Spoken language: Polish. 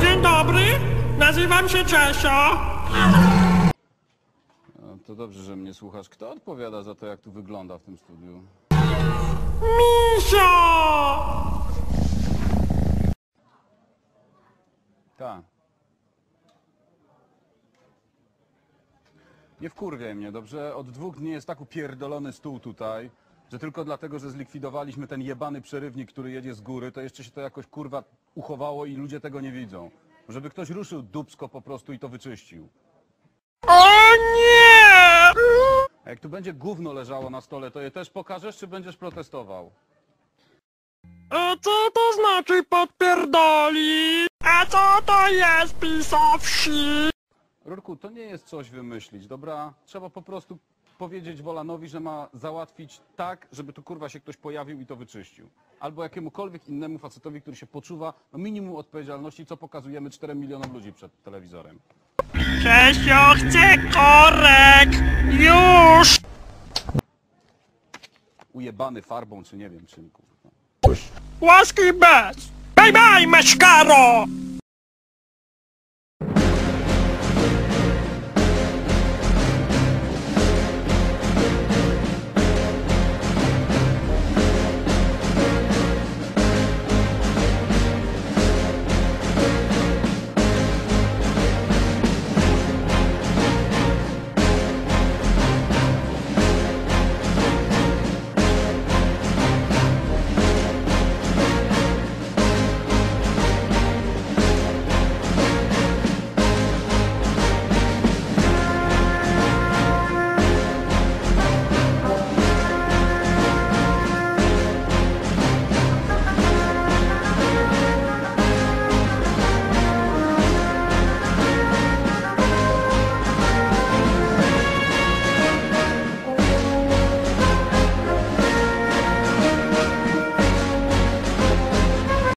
Dzień dobry, nazywam się Czesio. no, to dobrze, że mnie słuchasz. Kto odpowiada za to, jak tu wygląda w tym studiu? Misio! Tak. Nie wkurwiaj mnie, dobrze? Od dwóch dni jest tak upierdolony stół tutaj, że tylko dlatego, że zlikwidowaliśmy ten jebany przerywnik, który jedzie z góry, to jeszcze się to jakoś kurwa uchowało i ludzie tego nie widzą. Żeby ktoś ruszył dubsko po prostu i to wyczyścił. O nie! A jak tu będzie gówno leżało na stole, to je też pokażesz, czy będziesz protestował? A co to znaczy podpierdoli? A co to jest pisowsi? Rurku, to nie jest coś wymyślić, dobra? Trzeba po prostu powiedzieć Wolanowi, że ma załatwić tak, żeby tu kurwa się ktoś pojawił i to wyczyścił. Albo jakiemukolwiek innemu facetowi, który się poczuwa no minimum odpowiedzialności, co pokazujemy 4 milionom ludzi przed telewizorem. Czesio chce korek! Już! Ujebany farbą, czy nie wiem czym, kurwa. Łaski bez! Bye bye, meszkaro!